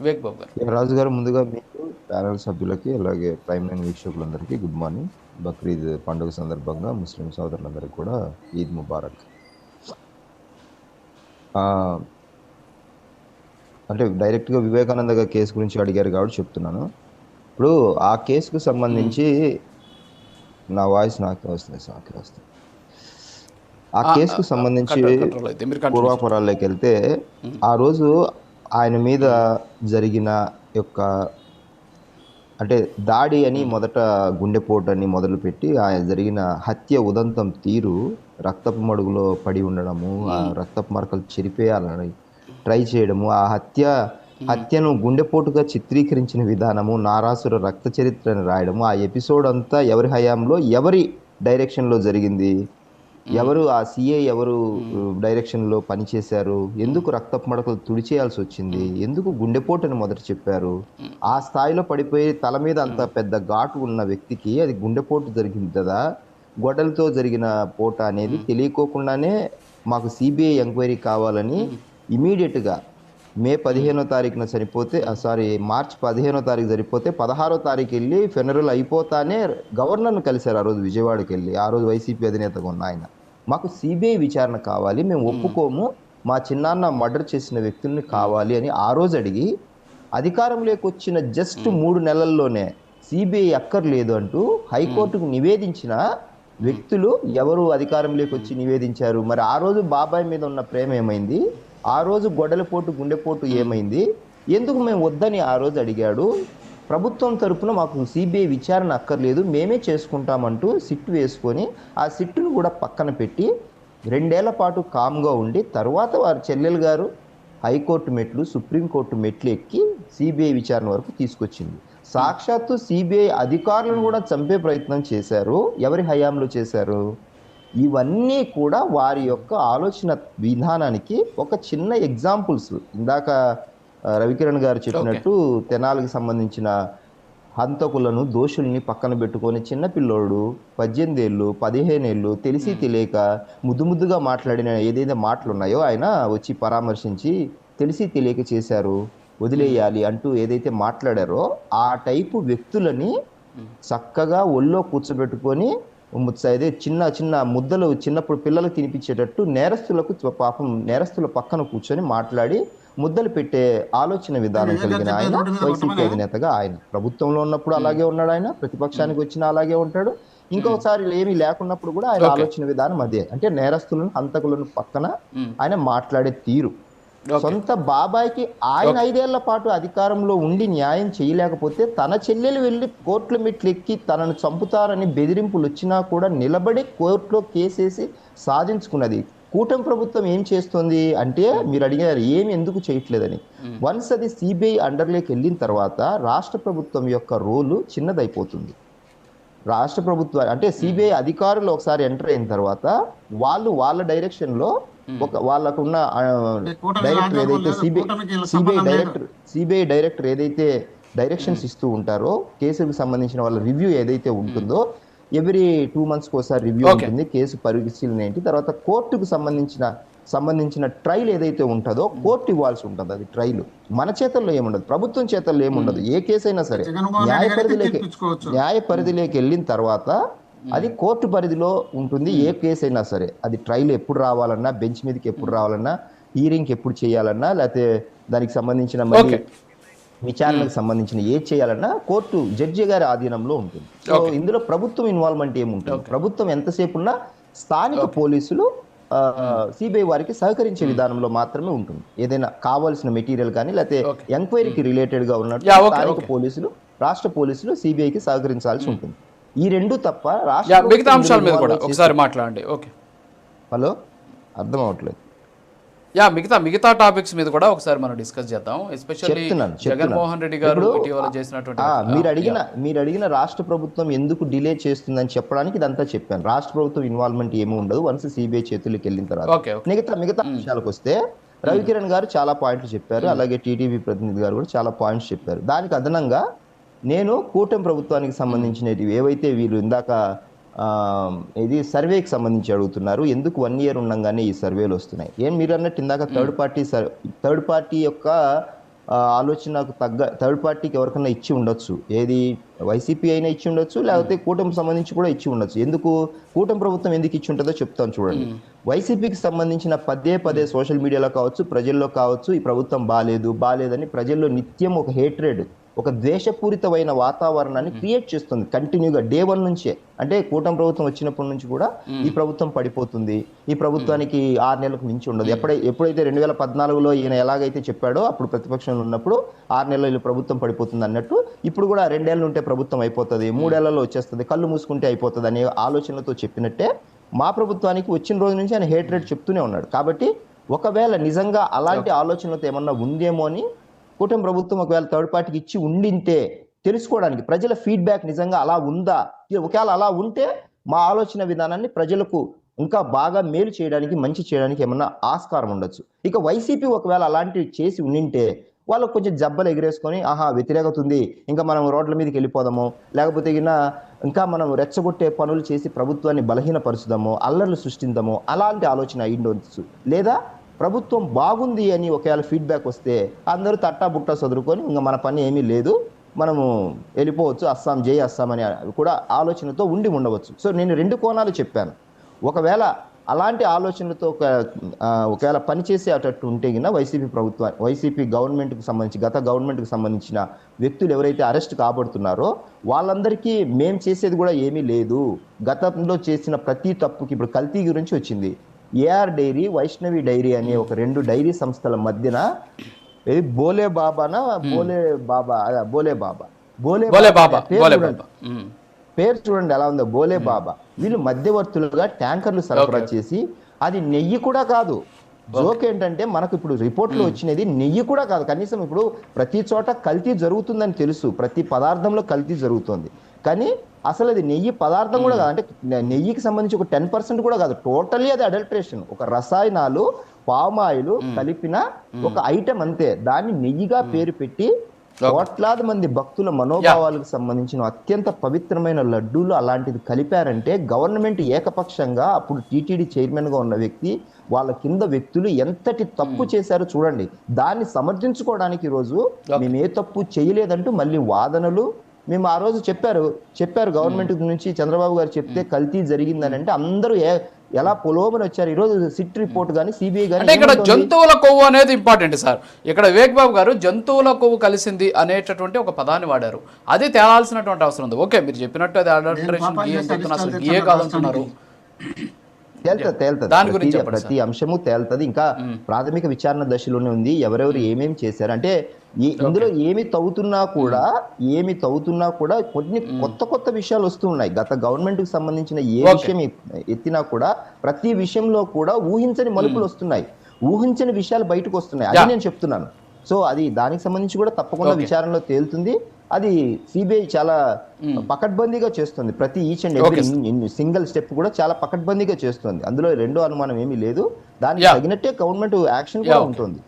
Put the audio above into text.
వివేక్ బాబు గారు. రాజు గారు ముందుగా మీకు ప్యానల్ సభ్యులకి అలాగే ప్రైమ్ లైన్ వీక్షకులందరికీ గుడ్ మార్నింగ్. బక్రీద్ పండుగ సందర్భంగా ముస్లిం సోదరులందరికీ కూడా ఈద్ ముబారక్. అంటే డైరెక్ట్గా వివేకానంద గారి కేసు గురించి అడిగారు కాబట్టి చెప్తున్నాను. ఇప్పుడు ఆ కేసుకు సంబంధించి నా వాయిస్ నాకు వస్తుంది నాకు వస్తుంది. ఆ కేసుకు సంబంధించి పూర్వాపురాల్లోకి వెళ్తే ఆ రోజు ఆయన మీద జరిగిన యొక్క అంటే దాడి అని మొదట గుండెపోటు అని మొదలుపెట్టి ఆయన జరిగిన హత్య ఉదంతం తీరు రక్తపు మడుగులో పడి ఉండడము ఆ రక్తపు మరకలు చెరిపేయాలని ట్రై చేయడము ఆ హత్య హత్యను గుండెపోటుగా చిత్రీకరించిన విధానము నారాసుర రక్త చరిత్రని రాయడము ఆ ఎపిసోడ్ అంతా ఎవరి హయాంలో ఎవరి డైరెక్షన్లో జరిగింది ఎవరు ఆ సిఏ ఎవరు డైరెక్షన్లో పనిచేశారు? ఎందుకు రక్తపు మడకలు తుడిచేయాల్సి వచ్చింది ఎందుకు గుండెపోటని మొదట చెప్పారు? ఆ స్థాయిలో పడిపోయి తల మీద అంత పెద్ద ఘాటు ఉన్న వ్యక్తికి అది గుండెపోటు జరిగింది కదా? గొడ్డలతో జరిగిన పోట అనేది తెలియకోకుండానే మాకు సిబిఐ ఎంక్వైరీ కావాలని ఇమీడియట్గా మే పదిహేనో తారీఖున చనిపోతే సారీ మార్చ్ పదిహేనో తారీఖు సరిపోతే పదహారో తారీఖు వెళ్ళి ఫెనరల్ అయిపోతానే గవర్నర్ను కలిశారు ఆ రోజు విజయవాడకి వెళ్ళి. ఆ రోజు వైసీపీ అధినేతగా ఉన్న ఆయన. మాకు సిబిఐ విచారణ కావాలి మేము ఒప్పుకోము మా చిన్నాన్న మర్డర్ చేసిన వ్యక్తుల్ని కావాలి అని ఆ రోజు అడిగి అధికారంలోకి వచ్చిన జస్ట్ మూడు నెలల్లోనే సిబిఐ అక్కర్లేదు అంటూ హైకోర్టుకు నివేదించిన వ్యక్తులు ఎవరు అధికారంలోకి వచ్చి నివేదించారు? మరి ఆ రోజు బాబాయ్ మీద ఉన్న ప్రేమ ఏమైంది? ఆ రోజు గొడలపోటు గుండెపోటు ఏమైంది? ఎందుకు మేము వద్దని ఆ రోజు అడిగాడు. ప్రభుత్వం తరపున మాకు సిబిఐ విచారణ అక్కర్లేదు మేమే చేసుకుంటామంటూ సిట్ వేసుకొని ఆ సిట్టును కూడా పక్కన పెట్టి రెండేళ్ళ పాటు కామ్గా ఉండి తర్వాత వారి చెల్లెలు గారు హైకోర్టు మెట్లు సుప్రీంకోర్టు మెట్లు ఎక్కి సిబిఐ విచారణ వరకు తీసుకొచ్చింది. సాక్షాత్తు సిబిఐ అధికారులను కూడా చంపే ప్రయత్నం చేశారు. ఎవరి హయాంలో చేశారు? ఇవన్నీ కూడా వారి యొక్క ఆలోచన విధానానికి ఒక చిన్న ఎగ్జాంపుల్స్ ఇందాక రవికిరణ్ గారు చెప్పినట్టు తెనాలికి సంబంధించిన హంతకులను దోషుల్ని పక్కన పెట్టుకొని చిన్న పిల్లోడు పద్దెనిమిది ఏళ్ళు పదిహేను ఏళ్ళు తెలిసి తెలియక ముద్దు ముద్దుగా మాట్లాడిన ఏదైతే మాటలు ఉన్నాయో ఆయన వచ్చి పరామర్శించి తెలిసి తెలియక చేశారు వదిలేయాలి అంటూ ఏదైతే మాట్లాడారో ఆ టైపు వ్యక్తులని చక్కగా ఒళ్ళో కూర్చోబెట్టుకొని అదే చిన్న చిన్న ముద్దలు చిన్నప్పుడు పిల్లలకు తినిపించేటట్టు నేరస్తులకు పాపం నేరస్తుల పక్కన కూర్చొని మాట్లాడి ముద్దలు పెట్టే ఆలోచన విధానం కలిగిన ఆయన వైసీపీ అధినేతగా ఆయన. ప్రభుత్వంలో ఉన్నప్పుడు అలాగే ఉన్నాడు ఆయన ప్రతిపక్షానికి వచ్చినా అలాగే ఉంటాడు. ఇంకొకసారి ఏమీ లేకున్నప్పుడు కూడా ఆయన ఆలోచన విధానం అదే. అంటే నేరస్తులను హంతకులను పక్కన ఆయన మాట్లాడే తీరు. సొంత బాబాయ్కి ఆయన ఐదేళ్ళ పాటు అధికారంలో ఉండి న్యాయం చేయలేకపోతే తన చెల్లెలు వెళ్ళి కోర్టుల మెట్లు ఎక్కి తనను చంపుతారని బెదిరింపులు వచ్చినా కూడా నిలబడి కోర్టులో కేసేసి సాధించుకున్నది. కూటమి ప్రభుత్వం ఏం చేస్తుంది అంటే మీరు అడిగారు ఏమి ఎందుకు చేయట్లేదని. వన్స్ అది సిబిఐ అండర్లోకి వెళ్ళిన తర్వాత రాష్ట్ర ప్రభుత్వం యొక్క రోలు చిన్నదైపోతుంది. రాష్ట్ర ప్రభుత్వ అంటే సిబిఐ అధికారులు ఒకసారి ఎంటర్ అయిన తర్వాత వాళ్ళు వాళ్ళ డైరెక్షన్లో ఒక వాళ్ళకున్న డైరెక్టర్ ఏదైతే CBI CBI. Director CBI director ఏదైతే డైరెక్షన్స్ ఇస్తూ ఉంటారో కేసులకు సంబంధించిన వాళ్ళ రివ్యూ ఏదైతే ఉంటుందో ఎవ్రీ టూ మంత్స్ ఒకసారి రివ్యూ. ఉంటుంది. కేసు పరిశీలన ఏంటి? తర్వాత కోర్టుకు సంబంధించిన సంబంధించిన ట్రైల్ ఏదైతే ఉంటుందో కోర్టు ఇవ్వాల్సి ఉంటుంది అది ట్రైల్ మన చేతల్లో ఏముండదు. ప్రభుత్వం చేతల్లో ఏముండదు. ఏ కేసు అయినా సరే న్యాయ పరిధిలోకి. న్యాయ పరిధిలోకి వెళ్ళిన తర్వాత అది కోర్టు పరిధిలో ఉంటుంది ఏ కేసు అయినా సరే. అది ట్రైల్ ఎప్పుడు రావాలన్నా బెంచ్ మీదకి ఎప్పుడు రావాలన్నా హీరింగ్ ఎప్పుడు చేయాలన్నా లేకపోతే దానికి సంబంధించిన Okay. విచారణకు సంబంధించిన ఏ చేయాలన్నా కోర్టు జడ్జి గారి ఆధీనంలో ఉంటుంది. సో ఇందులో ప్రభుత్వం ఇన్వాల్వ్మెంట్ ఏముంటుంది? ప్రభుత్వం ఎంతసేపు ఉన్నా స్థానిక పోలీసులు సిబిఐ వారికి సహకరించే విధానంలో మాత్రమే ఉంటుంది. ఏదైనా కావాల్సిన మెటీరియల్ కానీ లేకపోతే ఎంక్వైరీకి రిలేటెడ్గా ఉన్నట్టు స్థానిక. పోలీసులు రాష్ట్ర పోలీసులు సిబిఐకి సహకరించాల్సి ఉంటుంది. ఈ రెండు తప్ప రాష్ట్ర మిగతా అంశాల మీద కూడా ఒకసారి మాట్లాడండి. ఓకే. హలో? అర్థం అవట్లేదు. యా మిగతా మిగతా టాపిక్స్ మీద కూడా ఒకసారి మనం డిస్కస్ చేద్దాం. ఎస్పెషల్లీ. జగన్మోహన్ రెడ్డి గారు ఇటీవల చేసినటువంటి మీరు అడిగిన మీరు అడిగిన రాష్ట్ర ప్రభుత్వం ఎందుకు డిలే చేస్తుందని చెప్పడానికి ఇదంతా చెప్పాను. రాష్ట్ర ప్రభుత్వం ఇన్వాల్వ్మెంట్ ఏమీ ఉండదు. వన్స్ సిబిఐ చేతుల్లోకి వెళ్ళిన తర్వాత. మిగతా మిగతా విషయాలకు వస్తే రవికిరణ్ గారు చాలా పాయింట్లు చెప్పారు. అలాగే టీటీవీ ప్రతినిధి గారు కూడా చాలా పాయింట్స్ చెప్పారు. దానికి అదనంగా నేను కూటమి ప్రభుత్వానికి సంబంధించినవి ఏవైతే వీళ్ళు ఇందాక ఇది సర్వేకి సంబంధించి అడుగుతున్నారు ఎందుకు వన్ ఇయర్ ఉండగానే ఈ సర్వేలు వస్తున్నాయి? ఏం మీరు అన్నట్టు ఇందాక థర్డ్ పార్టీ థర్డ్ పార్టీ యొక్క ఆలోచనకు తగ్గ థర్డ్ పార్టీకి ఎవరికైనా ఇచ్చి ఉండొచ్చు. ఏది వైసీపీ అయినా ఇచ్చి ఉండొచ్చు లేకపోతే కూటమికి సంబంధించి కూడా ఇచ్చి ఉండొచ్చు. ఎందుకు? కూటమి ప్రభుత్వం ఎందుకు ఇచ్చి ఉంటుందో చెప్తాను చూడండి. వైసీపీకి సంబంధించిన పదే పదే సోషల్ మీడియాలో కావచ్చు ప్రజల్లో కావచ్చు ఈ ప్రభుత్వం బాలేదు బాలేదని ప్రజల్లో నిత్యం ఒక హేట్రేడ్ ఒక ద్వేషపూరితమైన వాతావరణాన్ని క్రియేట్ చేస్తుంది కంటిన్యూగా డే వన్ నుంచే. అంటే కూటమి ప్రభుత్వం వచ్చినప్పటి నుంచి కూడా ఈ ప్రభుత్వం పడిపోతుంది. ఈ ప్రభుత్వానికి ఆరు నెలలకు మించి ఉండదు. ఎప్పుడై ఎప్పుడైతే రెండు వేల పద్నాలుగులో ఈయన ఎలాగైతే చెప్పాడో అప్పుడు ప్రతిపక్షంలో ఉన్నప్పుడు ఆరు నెలలు ప్రభుత్వం పడిపోతుంది అన్నట్టు ఇప్పుడు కూడా రెండేళ్ళు ఉంటే ప్రభుత్వం అయిపోతుంది మూడేళ్ళలో వచ్చేస్తుంది కళ్ళు మూసుకుంటే అయిపోతుంది అనే ఆలోచనలతో చెప్పినట్టే మా ప్రభుత్వానికి వచ్చిన రోజు నుంచి ఆయన హేట్ రేట్ చెప్తూనే ఉన్నాడు. కాబట్టి ఒకవేళ నిజంగా అలాంటి ఆలోచనలతో ఏమన్నా ఉందేమో అని కూటమి ప్రభుత్వం ఒకవేళ థర్డ్ పార్టీకి ఇచ్చి ఉండింటే తెలుసుకోవడానికి ప్రజల ఫీడ్బ్యాక్ నిజంగా అలా ఉందా? ఒకవేళ అలా ఉంటే మా ఆలోచన విధానాన్ని ప్రజలకు ఇంకా బాగా మేలు చేయడానికి మంచి చేయడానికి ఏమన్నా ఆస్కారం ఉండొచ్చు. ఇక వైసీపీ ఒకవేళ అలాంటివి చేసి ఉండింటే వాళ్ళకు కొంచెం జబ్బలు ఎగిరేసుకొని ఆహా వ్యతిరేకత ఉంది ఇంకా మనం రోడ్ల మీదకి వెళ్ళిపోదాము లేకపోతే ఇంకా మనం రెచ్చగొట్టే పనులు చేసి ప్రభుత్వాన్ని బలహీనపరుచుదాము అల్లర్లు సృష్టిద్దాము అలాంటి ఆలోచన అయ్యిండొచ్చు లేదా ప్రభుత్వం బాగుంది అని ఒకవేళ ఫీడ్బ్యాక్ వస్తే అందరూ తట్టా బుట్ట చదువుకొని ఇంకా మన పని ఏమీ లేదు. మనము వెళ్ళిపోవచ్చు అస్సాం జై అస్సాం అని కూడా ఆలోచనతో ఉండి ఉండవచ్చు. సో నేను రెండు కోణాలు చెప్పాను. ఒకవేళ అలాంటి ఆలోచనలతో ఒక ఒకవేళ పనిచేసేటట్టు ఉంటే కింద వైసీపీ ప్రభుత్వం వైసీపీ గవర్నమెంట్కి సంబంధించి గత గవర్నమెంట్కి సంబంధించిన వ్యక్తులు ఎవరైతే అరెస్ట్ కాబడుతున్నారో వాళ్ళందరికీ మేం చేసేది కూడా ఏమీ లేదు. గతంలో చేసిన ప్రతి తప్పుకి ఇప్పుడు కల్తీ గురించి వచ్చింది. ఏఆర్ డైరీ వైష్ణవి డైరీ అనే ఒక రెండు డైరీ సంస్థల మధ్యన ఏది? బోలే బాబానా? బోలే బాబా బోలే బాబా. బోలే బోలే బాబా. పేరు చూడండి. ఎలా ఉందో. బోలే బాబా. వీళ్ళు మధ్యవర్తులుగా ట్యాంకర్లు సరఫరా చేసి అది నెయ్యి కూడా కాదు. జోక్ ఏంటంటే మనకు ఇప్పుడు రిపోర్ట్లో వచ్చినది నెయ్యి కూడా కాదు. కనీసం ఇప్పుడు ప్రతి చోట కల్తీ జరుగుతుందని తెలుసు. ప్రతి పదార్థంలో కల్తీ జరుగుతుంది. కానీ అసలు అది నెయ్యి పదార్థం కూడా కాదు. అంటే నెయ్యికి సంబంధించి ఒక టెన్ పర్సెంట్ కూడా కాదు. టోటలీ అది అడల్ట్రేషన్. ఒక రసాయనాలు పామాయిల్ కలిపిన ఒక ఐటమ్ అంతే. దాన్ని నెయ్యిగా పేరు పెట్టి కోట్లాది మంది భక్తుల మనోభావాలకు సంబంధించిన అత్యంత పవిత్రమైన లడ్డూలు అలాంటిది కలిపారంటే గవర్నమెంట్ ఏకపక్షంగా అప్పుడు టీటీడీ చైర్మన్గా ఉన్న వ్యక్తి వాళ్ళ కింద వ్యక్తులు ఎంతటి తప్పు చేశారో చూడండి. దాన్ని సమర్థించుకోవడానికి ఈ రోజు మేము ఏ తప్పు చేయలేదంటూ మళ్ళీ వాదనలు మేము ఆ రోజు చెప్పారు చెప్పారు గవర్నమెంట్ నుంచి చంద్రబాబు గారు చెప్తే కల్తీ జరిగిందని అంటే అందరూ ఏ- ఎలా పొలోమని వచ్చారు? ఈ రోజు సిట్ రిపోర్ట్ కానీ సిబిఐ అంటే ఇక్కడ కానీ జంతువుల కొవ్వు అనేది ఇంపార్టెంట్ సార్. ఇక్కడ వివేక్ బాబు గారు జంతువుల కొవ్వు కలిసింది అనేటటువంటి ఒక పదాన్ని వాడారు. అది తేలాల్సినటువంటి అవసరం ఉంది. ఓకే మీరు చెప్పినట్టు అది అడల్టరేషన్ అసలు గీయే కాదంటున్నారు. తేలుతుంది తేలుతుంది. దాని గురించి ప్రతి- అంశము తేలుతుంది. ఇంకా ప్రాథమిక విచారణ దశలోనే ఉంది. ఎవరెవరు ఏమేమి చేశారు? అంటే ఇందులో ఏమి తవ్వుతున్నా కూడా ఏమి తవ్వుతున్నా కూడా కొన్ని కొత్త కొత్త విషయాలు వస్తూ ఉన్నాయి. గత గవర్నమెంట్కి సంబంధించిన ఏ. విషయం ఎత్- ఎత్తినా కూడా ప్రతి విషయంలో కూడా ఊహించని మలుపులు వస్తున్నాయి. ఊహించని విషయాలు బయటకు వస్తున్నాయి. అది. నేను చెప్తున్నాను. సో అది దానికి సంబంధించి కూడా తప్పకుండా. విచారణలో తేలుతుంది. అది సిబిఐ చాలా పకడ్బందీగా చేస్తుంది. ప్రతి each and every single step కూడా చాలా పకడ్బందీగా చేస్తుంది. అందులో రెండో అనుమానం ఏమీ లేదు. దానికి. తగినట్టే గవర్నమెంట్ యాక్షన్ కూడా. ఉంటుంది.